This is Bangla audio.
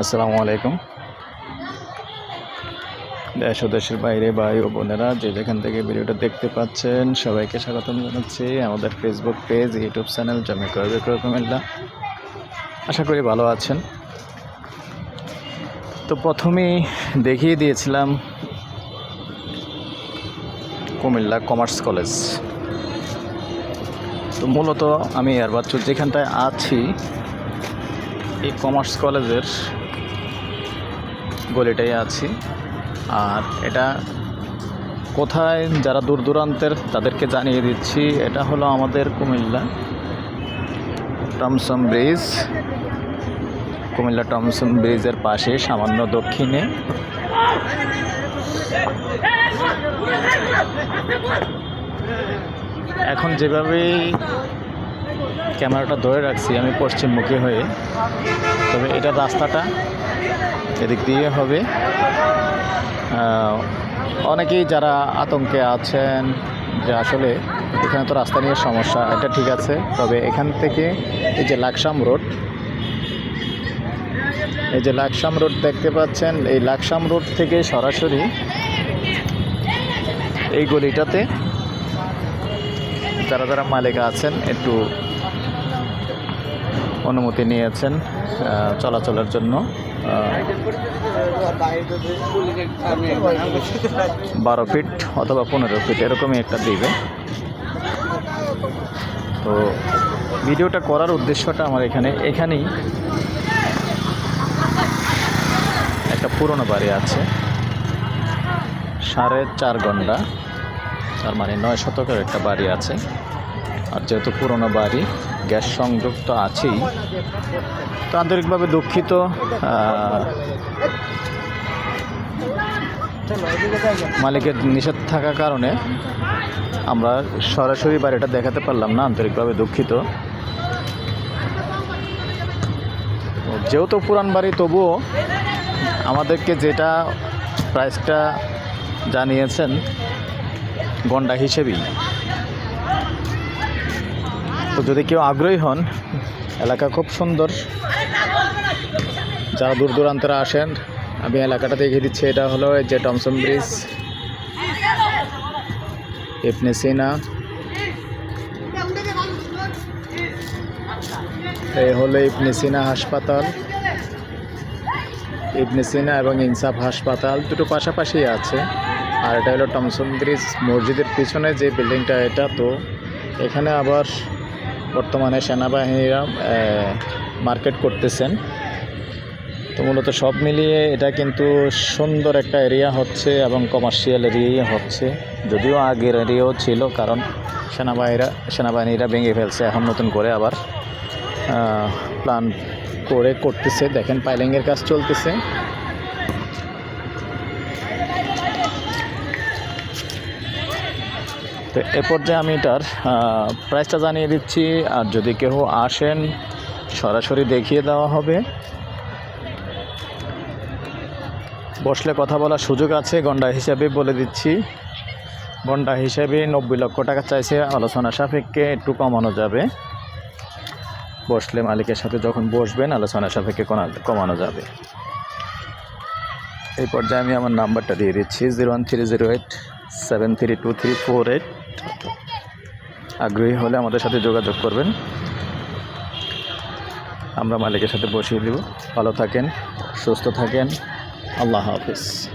আসসালামু আলাইকুম। দেশ ও দেশের বাইরে ভাই ও বোনেরা, যে যেখান থেকে ভিডিওটা দেখতে পাচ্ছেন, সবাইকে স্বাগতম জানাচ্ছি। আমাদের ফেসবুক পেজ ইউটিউব চ্যানেল জমি করবে বিক্রয় আশা করি ভালো আছেন। তো প্রথমেই দেখিয়ে দিয়েছিলাম কুমিল্লা কমার্স কলেজ। তো মূলত আমি এয়ারবাচ্চুর যেখানটায় আছি, এই কমার্স কলেজের গলিটাই আছি। আর এটা কোথায়, যারা দূর দূরান্তের তাদেরকে জানিয়ে দিচ্ছি, এটা হলো আমাদের কুমিল্লা টমসম ব্রিজ। কুমিল্লা টমসম ব্রিজের পাশে, সামান্য দক্ষিণে এখন যেভাবেই ক্যামেরাটা ধরে রাখছি, আমি পশ্চিমমুখী হয়ে, তবে এটা রাস্তাটা এদিক দিয়ে হবে। অনেকেই যারা আতঙ্কে আছেন যে আসলে এখানে তো রাস্তা নিয়ে সমস্যা, এটা ঠিক আছে, তবে এখান থেকে এই যে লাকসাম রোড, এই যে লাকসাম রোড দেখতে পাচ্ছেন, এই লাকসাম রোড থেকে সরাসরি এই গলিটাতে যারা যারা মালিক আছেন, একটু অনুমতি নিয়েছেন চলাচলের জন্য। বারো ফিট অথবা পনেরো ফিট, এরকমই একটা দিবে। তো ভিডিওটা করার উদ্দেশ্যটা আমার এখানে, এখানেই একটা পুরনো বাড়ি আছে। সাড়ে চার ঘণ্টা। তার মানে নয় শতকের একটা বাড়ি আছে। আর যেহেতু পুরনো বাড়ি, গ্যাস সংযোগ তো আছেই। তো আন্তরিকভাবে দুঃখিত মালিকের নিষেধ থাকার কারণে আমরা সরাসরি বাড়িটা দেখাতে পারলাম না, আন্তরিকভাবে দুঃখিত। যেহেতু পুরান বাড়ি, তবুও আমাদেরকে যেটা প্রাইসটা জানিয়েছেন গন্ডা হিসেবেই তো যদি কেউ আগ্রহী হন, এলাকা খুব সুন্দর। যারা দূর দূরান্তরা আসেন, আমি এলাকাটা দেখিয়ে দিচ্ছি, এটা হলো যে টমসন ব্রিজ। ইবনে সিনা এই হলো ইবনে সিনা হাসপাতাল। ইবনে সিনা এবং ইনসাফ হাসপাতাল দুটো পাশাপাশি আছে। আর এটা হলো টমসন ব্রিজ মসজিদের পিছনে যে বিল্ডিংটা, এটা তো এখানে আবার বর্তমানে সেনাবাহিনীরা মার্কেট করতেছেন। তো মূলত সব মিলিয়ে এটা কিন্তু সুন্দর একটা এরিয়া হচ্ছে এবং কমার্শিয়াল এরিয়াই হচ্ছে। যদিও আগের এরিয়াও ছিল, কারণ সেনাবাহিনীরা সেনাবাহিনীরা ভেঙে ফেলছে, এখন নতুন করে আবার প্ল্যান করে করতেছে। দেখেন পাইলিংয়ের কাজ চলতেছে। তো এ পর্যায়ে আমি এটার প্রাইসটা জানিয়ে দিচ্ছি। আর যদি কেউ আসেন, সরাসরি দেখিয়ে দেওয়া হবে। বসলে কথা বলার সুযোগ আছে গন্ডা হিসাবে বলে দিচ্ছি। গন্ডা হিসাবে নব্বই লক্ষ টাকা চাইছে, আলোচনা সাপেক্ষে একটু কমানো যাবে। বসলে মালিকের সাথে যখন বসবেন, আলোচনা সাপেক্ষে কমানো যাবে। এই পর্যায়ে আমি আমার নাম্বারটা দিয়ে দিচ্ছি zero one three zero eight seven three two three four eight আগ্রহী হলে আমাদের সাথে যোগাযোগ করবেন। আমরা মালিকের সাথে বসিয়ে দেব। ভালো থাকেন, সুস্থ থাকেন। আল্লাহ হাফিজ।